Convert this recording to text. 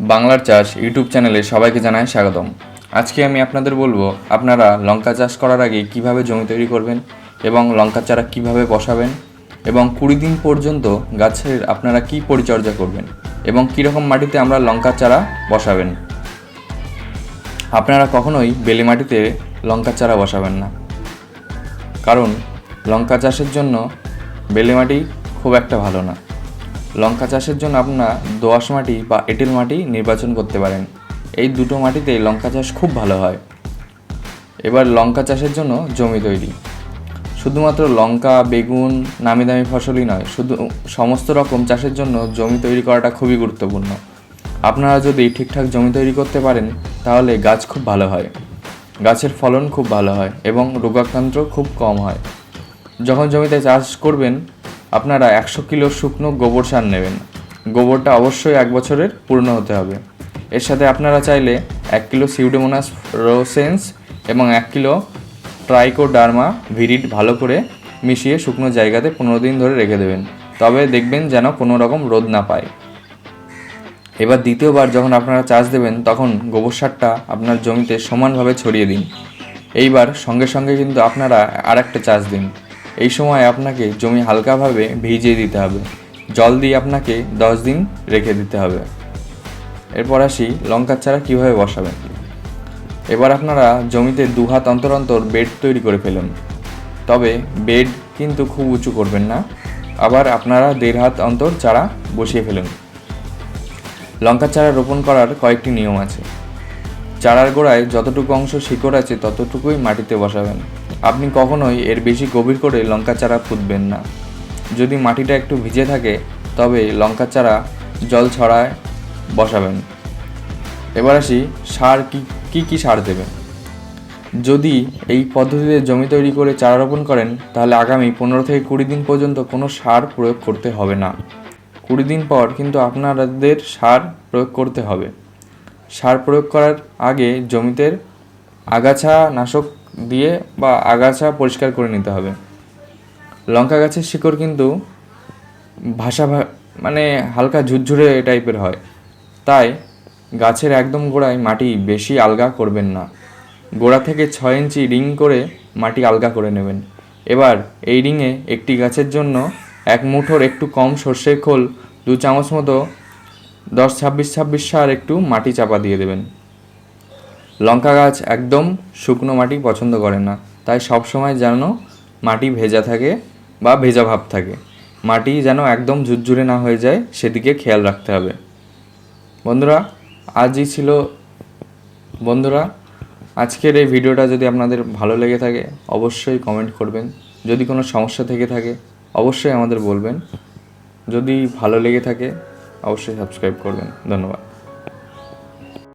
বাংলার চাষ ইউটিউব চ্যানেলে সবাইকে জানাই স্বাগতম। আজকে আমি আপনাদের বলব, আপনারা লঙ্কা চাষ করার আগে কীভাবে জমি তৈরি করবেন এবং লঙ্কা চারা কীভাবে বসাবেন এবং কুড়ি দিন পর্যন্ত গাছের আপনারা কি পরিচর্যা করবেন এবং কীরকম মাটিতে আমরা লঙ্কা চারা বসাবেন। আপনারা কখনোই বেলে মাটিতে লঙ্কা চারা বসাবেন না। কারণ লঙ্কা চাষের জন্য বেলে মাটি খুব একটা ভালো না। লঙ্কা চাষের জন্য আপনারা দোআঁশ মাটি বা এঁটেল মাটি নির্বাচন করতে পারেন। এই দুটো মাটিতে লঙ্কা চাষ খুব ভালো হয়। এবার লঙ্কা চাষের জন্য জমি তৈরি। শুধুমাত্র লঙ্কা, বেগুন নামি দামি ফসলই নয়, শুধু সমস্ত রকম চাষের জন্য জমি তৈরি করাটা খুবই গুরুত্বপূর্ণ। আপনারা যদি ঠিকঠাক জমি তৈরি করতে পারেন, তাহলে গাছ খুব ভালো হয়। গাছের ফলন খুব ভালো হয় এবং রোগাক্রান্ত খুব কম হয়। যখন জমিতে চাষ করবেন আপনারা একশো কিলো শুকনো গোবর সার নেবেন। গোবরটা অবশ্যই এক বছরের পূর্ণ হতে হবে। এর সাথে আপনারা চাইলে এক কিলো সিউডোমোনাস রোসেন্স এবং এক কিলো ট্রাইকোডার্মা ভিরিড ভালো করে মিশিয়ে শুকনো জায়গাতে পনেরো দিন ধরে রেখে দেবেন। তবে দেখবেন যেন কোনো রকম রোদ না পায়। এবার দ্বিতীয়বার যখন আপনারা চাষ দেবেন, তখন গোবর সারটা আপনার জমিতে সমানভাবে ছড়িয়ে দিন। এইবার সঙ্গে সঙ্গে কিন্তু আপনারা আর একটা চাষ দিন। এই সময় আপনাকে জমি হালকাভাবে ভিজিয়ে দিতে হবে। জল দিয়ে আপনাকে দশ দিন রেখে দিতে হবে। এরপর আসি লঙ্কার চারা কীভাবে বসাবেন? এবার আপনারা জমিতে দু হাত অন্তর অন্তর বেড তৈরি করে ফেলুন। তবে বেড কিন্তু খুব উঁচু করবেন না। আবার আপনারা দেড় হাত অন্তর চারা বসিয়ে ফেলুন। লঙ্কা চারা রোপণ করার কয়েকটি নিয়ম আছে। চারার গোড়ায় যতটুকু অংশ শিকড় আছে ততটুকুই মাটিতে বসাবেন। আপনি কখনোই এর বেশি গভীর করে লঙ্কা চারা পুঁতবেন না। যদি মাটিটা একটু ভিজে থাকে, তবে লঙ্কা চারা জল ছড়ায় বসাবেন। এবার আসি সার কি কি কি সার দেবেন। যদি এই পদ্ধতিতে জমি তৈরি করে চারা রোপণ করেন, তাহলে আগামী পনেরো থেকে কুড়ি দিন পর্যন্ত কোনো সার প্রয়োগ করতে হবে না। কুড়ি দিন পর কিন্তু আপনাদের সার প্রয়োগ করতে হবে। সার প্রয়োগ করার আগে জমিতে আগাছা নাশক দিয়ে বা আগাছা পরিষ্কার করে নিতে হবে। লঙ্কা গাছের শিকড় কিন্তু ভাষা মানে হালকা ঝুরঝুরে টাইপের হয়। তাই গাছের একদম গোড়ায় মাটি বেশি আলগা করবেন না। গোড়া থেকে ছয় ইঞ্চি রিং করে মাটি আলগা করে নেবেন। এবার এই রিংয়ে একটি গাছের জন্য এক মুঠোর একটু কম সর্ষের খোল, দু চামচ মতো দশ ছাব্বিশ ছাব্বিশ সার একটু মাটি চাপা দিয়ে দেবেন। লঙ্কা গাছ একদম শুকনো মাটি পছন্দ করে না। তাই সব সময় যেন মাটি ভেজা থাকে বা ভেজা ভাব থাকে। মাটি যেন একদম ঝুরঝুরে না হয়ে যায়, সেদিকে খেয়াল রাখতে হবে। বন্ধুরা, আজই ছিল বন্ধুরা, আজকের এই ভিডিওটা যদি আপনাদের ভালো লেগে থাকে, অবশ্যই কমেন্ট করবেন। যদি কোনো সমস্যা থেকে থাকে, অবশ্যই আমাদের বলবেন। যদি ভালো লেগে থাকে, অবশ্যই সাবস্ক্রাইব করবেন। ধন্যবাদ।